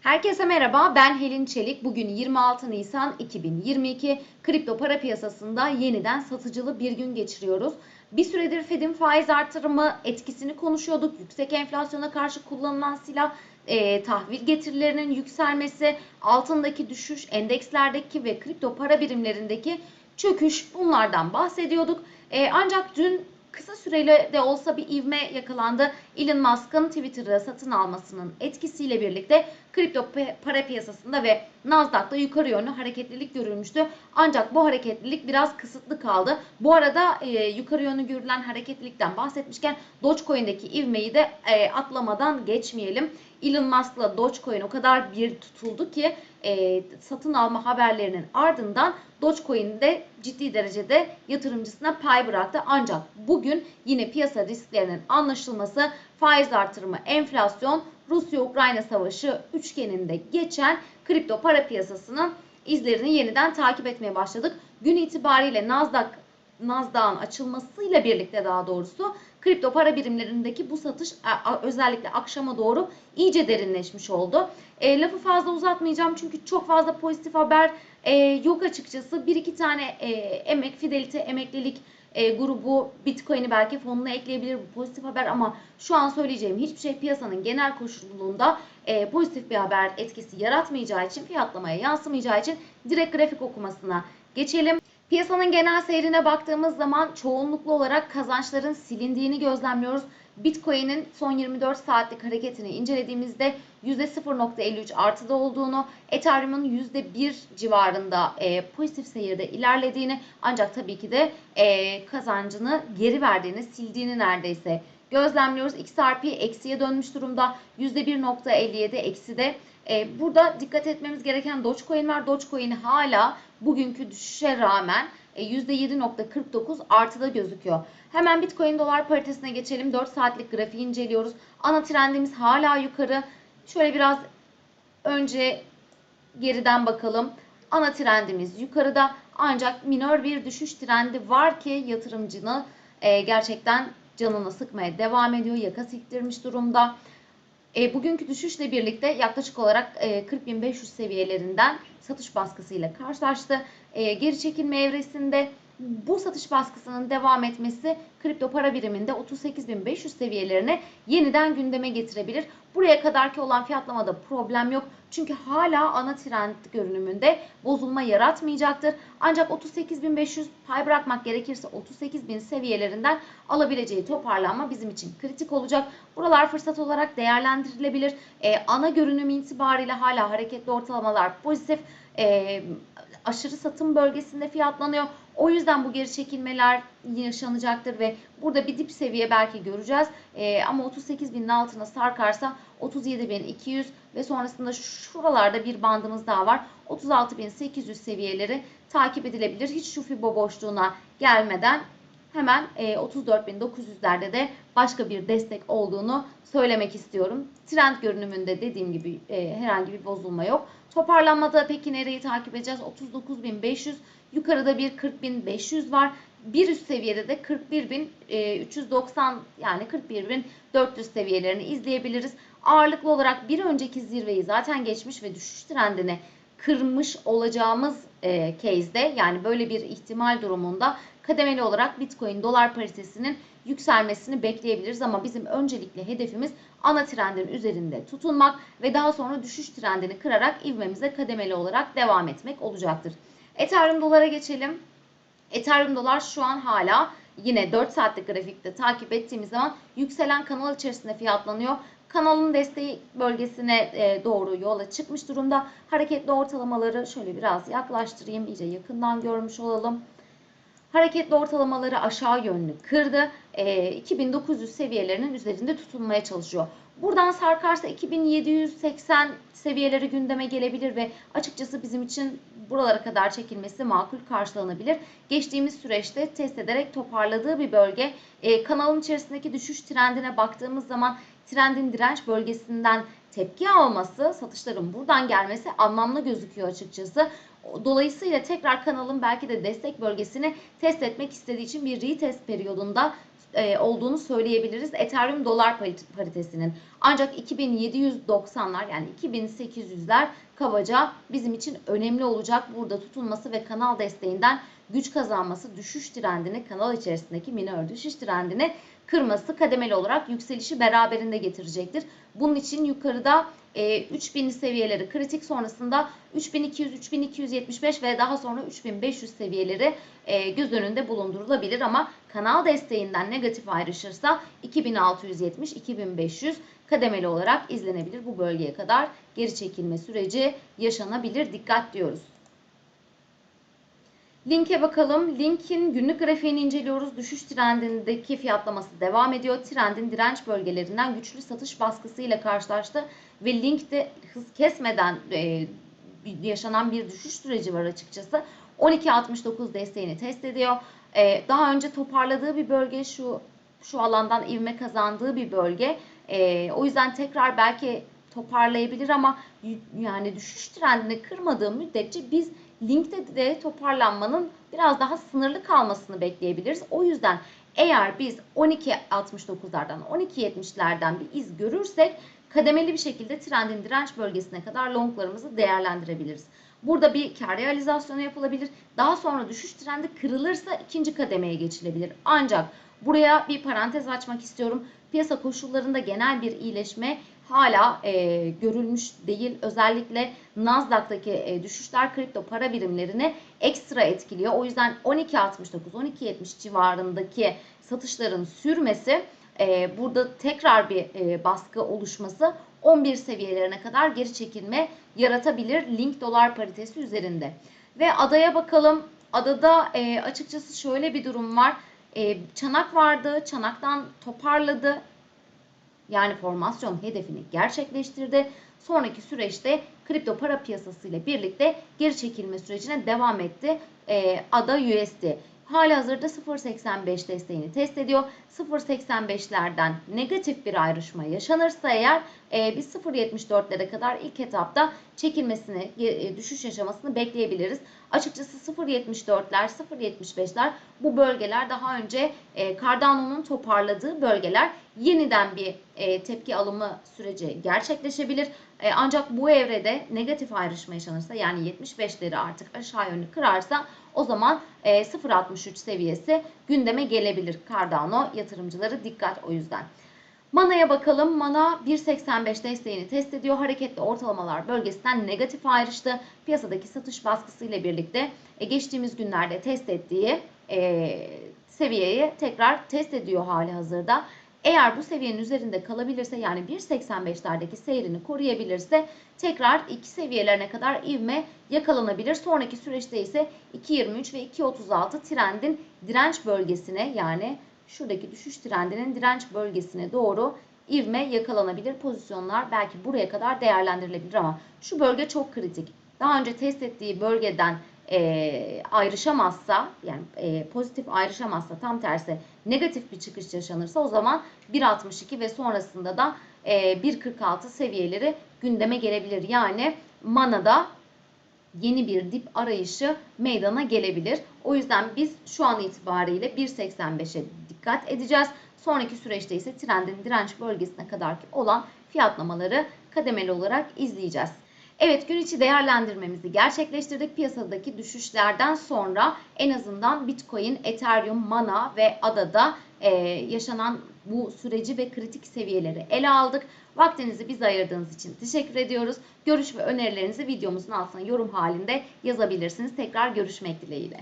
Herkese merhaba, ben Helin Çelik. Bugün 26 Nisan 2022. Kripto para piyasasında yeniden satıcılı bir gün geçiriyoruz. Bir süredir Fed'in faiz artırımı etkisini konuşuyorduk. Yüksek enflasyona karşı kullanılan silah, e, tahvil getirilerinin yükselmesi, altındaki düşüş, endekslerdeki ve kripto para birimlerindeki çöküş bunlardan bahsediyorduk. E, ancak dün kısa süreli de olsa bir ivme yakalandı. Elon Musk'ın Twitter'ı satın almasının etkisiyle birlikte kripto para piyasasında ve Nasdaq'ta yukarı yönlü hareketlilik görülmüştü. Ancak bu hareketlilik biraz kısıtlı kaldı. Bu arada e, yukarı yönlü görülen hareketlilikten bahsetmişken Dogecoin'deki ivmeyi de e, atlamadan geçmeyelim. Elon Musk'la Dogecoin o kadar bir tutuldu ki e, satın alma haberlerinin ardından Dogecoin de ciddi derecede yatırımcısına pay bıraktı. Ancak bugün yine piyasa risklerinin anlaşılması, faiz artırımı, enflasyon, Rusya-Ukrayna savaşı üçgeninde geçen kripto para piyasasının izlerini yeniden takip etmeye başladık. Gün itibariyle Nasdaq Nasdaq'ın açılmasıyla birlikte daha doğrusu kripto para birimlerindeki bu satış özellikle akşama doğru iyice derinleşmiş oldu. E, lafı fazla uzatmayacağım çünkü çok fazla pozitif haber e, yok açıkçası. Bir iki tane e, emek, fidelite, emeklilik e, grubu Bitcoin'i belki fonuna ekleyebilir bu pozitif haber ama şu an söyleyeceğim hiçbir şey piyasanın genel koşulunda e, pozitif bir haber etkisi yaratmayacağı için fiyatlamaya yansımayacağı için direkt grafik okumasına geçelim. Piyasanın genel seyrine baktığımız zaman çoğunluklu olarak kazançların silindiğini gözlemliyoruz. Bitcoin'in son 24 saatlik hareketini incelediğimizde %0.53 artıda olduğunu, Ethereum'un %1 civarında e, pozitif seyirde ilerlediğini ancak tabii ki de e, kazancını geri verdiğini, sildiğini neredeyse gözlemliyoruz. XRP eksiye dönmüş durumda. %1.57 eksi de. E, burada dikkat etmemiz gereken Dogecoin var. Dogecoin hala bugünkü düşüşe rağmen %7.49 e, artıda gözüküyor. Hemen Bitcoin dolar paritesine geçelim. 4 saatlik grafiği inceliyoruz. Ana trendimiz hala yukarı. Şöyle biraz önce geriden bakalım. Ana trendimiz yukarıda ancak minör bir düşüş trendi var ki yatırımcını e, gerçekten canını sıkmaya devam ediyor. Yaka siktirmiş durumda. E, bugünkü düşüşle birlikte yaklaşık olarak e, 40.500 seviyelerinden satış baskısıyla karşılaştı. E, geri çekilme evresinde bu satış baskısının devam etmesi kripto para biriminde 38.500 seviyelerine yeniden gündeme getirebilir. Buraya kadarki olan fiyatlamada problem yok. Çünkü hala ana trend görünümünde bozulma yaratmayacaktır. Ancak 38.500 pay bırakmak gerekirse 38.000 seviyelerinden alabileceği toparlanma bizim için kritik olacak. Buralar fırsat olarak değerlendirilebilir. Ee, ana görünüm itibariyle hala hareketli ortalamalar pozitif. Ee, aşırı satım bölgesinde fiyatlanıyor. O yüzden bu geri çekilmeler yaşanacaktır ve burada bir dip seviye belki göreceğiz. E, ama 38 binin altına sarkarsa 37.200 ve sonrasında şuralarda bir bandımız daha var. 36.800 seviyeleri takip edilebilir. Hiç şu FIBO boşluğuna gelmeden hemen 34.900'lerde e, de başka bir destek olduğunu söylemek istiyorum. Trend görünümünde dediğim gibi e, herhangi bir bozulma yok. Toparlanmada peki nereyi takip edeceğiz? 39.500 yukarıda bir 40.500 var. Bir üst seviyede de 41.390 e, yani 41.400 seviyelerini izleyebiliriz. Ağırlıklı olarak bir önceki zirveyi zaten geçmiş ve düşüş trendini kırmış olacağımız e, case'de yani böyle bir ihtimal durumunda kademeli olarak Bitcoin dolar paritesinin yükselmesini bekleyebiliriz ama bizim öncelikle hedefimiz ana trendin üzerinde tutunmak ve daha sonra düşüş trendini kırarak ivmemize kademeli olarak devam etmek olacaktır. Ethereum dolara geçelim. Ethereum dolar şu an hala yine 4 saatlik grafikte takip ettiğimiz zaman yükselen kanal içerisinde fiyatlanıyor. Kanalın desteği bölgesine e, doğru yola çıkmış durumda. Hareketli ortalamaları şöyle biraz yaklaştırayım. iyice yakından görmüş olalım. Hareketli ortalamaları aşağı yönlü kırdı. E, 2900 seviyelerinin üzerinde tutunmaya çalışıyor. Buradan sarkarsa 2780 seviyeleri gündeme gelebilir ve açıkçası bizim için buralara kadar çekilmesi makul karşılanabilir. Geçtiğimiz süreçte test ederek toparladığı bir bölge. E, kanalın içerisindeki düşüş trendine baktığımız zaman trendin direnç bölgesinden tepki alması, satışların buradan gelmesi anlamlı gözüküyor açıkçası. Dolayısıyla tekrar kanalın belki de destek bölgesini test etmek istediği için bir retest periyodunda e, olduğunu söyleyebiliriz Ethereum dolar parit- paritesinin. Ancak 2790'lar yani 2800'ler kabaca bizim için önemli olacak. Burada tutulması ve kanal desteğinden güç kazanması düşüş trendini kanal içerisindeki minör düşüş trendini kırması kademeli olarak yükselişi beraberinde getirecektir. Bunun için yukarıda e, 3000 seviyeleri kritik sonrasında 3200, 3275 ve daha sonra 3500 seviyeleri e, göz önünde bulundurulabilir ama kanal desteğinden negatif ayrışırsa 2670, 2500 kademeli olarak izlenebilir. Bu bölgeye kadar geri çekilme süreci yaşanabilir. Dikkat diyoruz. Linke bakalım. Link'in günlük grafiğini inceliyoruz. Düşüş trendindeki fiyatlaması devam ediyor. Trendin direnç bölgelerinden güçlü satış baskısıyla karşılaştı ve Link'te hız kesmeden e, yaşanan bir düşüş süreci var açıkçası. 12.69 desteğini test ediyor. E, daha önce toparladığı bir bölge şu şu alandan ivme kazandığı bir bölge. E, o yüzden tekrar belki toparlayabilir ama yani düşüş trendini kırmadığı müddetçe biz linkte de toparlanmanın biraz daha sınırlı kalmasını bekleyebiliriz. O yüzden eğer biz 12.69'lardan 12.70'lerden bir iz görürsek kademeli bir şekilde trendin direnç bölgesine kadar longlarımızı değerlendirebiliriz. Burada bir kar realizasyonu yapılabilir. Daha sonra düşüş trendi kırılırsa ikinci kademeye geçilebilir. Ancak buraya bir parantez açmak istiyorum. Piyasa koşullarında genel bir iyileşme hala e, görülmüş değil. Özellikle Nasdaq'taki e, düşüşler kripto para birimlerini ekstra etkiliyor. O yüzden 12.69-12.70 civarındaki satışların sürmesi e, burada tekrar bir e, baskı oluşması 11 seviyelerine kadar geri çekilme yaratabilir link dolar paritesi üzerinde. Ve adaya bakalım. Adada e, açıkçası şöyle bir durum var. E, çanak vardı. Çanaktan toparladı. Yani formasyon hedefini gerçekleştirdi. Sonraki süreçte kripto para piyasası ile birlikte geri çekilme sürecine devam etti. E, ADA USD. Hali hazırda 0.85 desteğini test ediyor. 0.85'lerden negatif bir ayrışma yaşanırsa eğer e, biz 0.74'lere kadar ilk etapta çekilmesini, e, düşüş yaşamasını bekleyebiliriz. Açıkçası 0.74'ler, 0.75'ler bu bölgeler daha önce e, Cardano'nun toparladığı bölgeler yeniden bir e, tepki alımı süreci gerçekleşebilir. E, ancak bu evrede negatif ayrışma yaşanırsa yani 75'leri artık aşağı yönlü kırarsa o zaman e, 0.63 seviyesi gündeme gelebilir. Cardano yatırımcıları dikkat o yüzden. Mana'ya bakalım. Mana 1.85 desteğini test ediyor. Hareketli ortalamalar bölgesinden negatif ayrıştı. Piyasadaki satış baskısı ile birlikte e, geçtiğimiz günlerde test ettiği e, seviyeyi tekrar test ediyor hali hazırda. Eğer bu seviyenin üzerinde kalabilirse yani 1.85'lerdeki seyrini koruyabilirse tekrar 2 seviyelerine kadar ivme yakalanabilir. Sonraki süreçte ise 2.23 ve 2.36 trendin direnç bölgesine yani şuradaki düşüş trendinin direnç bölgesine doğru ivme yakalanabilir pozisyonlar belki buraya kadar değerlendirilebilir ama şu bölge çok kritik. Daha önce test ettiği bölgeden e, ayrışamazsa yani e, pozitif ayrışamazsa tam tersi negatif bir çıkış yaşanırsa o zaman 1.62 ve sonrasında da e, 1.46 seviyeleri gündeme gelebilir. Yani manada yeni bir dip arayışı meydana gelebilir. O yüzden biz şu an itibariyle 1.85'e dikkat edeceğiz. Sonraki süreçte ise trendin direnç bölgesine kadar olan fiyatlamaları kademeli olarak izleyeceğiz. Evet gün içi değerlendirmemizi gerçekleştirdik. Piyasadaki düşüşlerden sonra en azından Bitcoin, Ethereum, Mana ve ADA'da e, yaşanan bu süreci ve kritik seviyeleri ele aldık. Vaktinizi bize ayırdığınız için teşekkür ediyoruz. Görüş ve önerilerinizi videomuzun altına yorum halinde yazabilirsiniz. Tekrar görüşmek dileğiyle.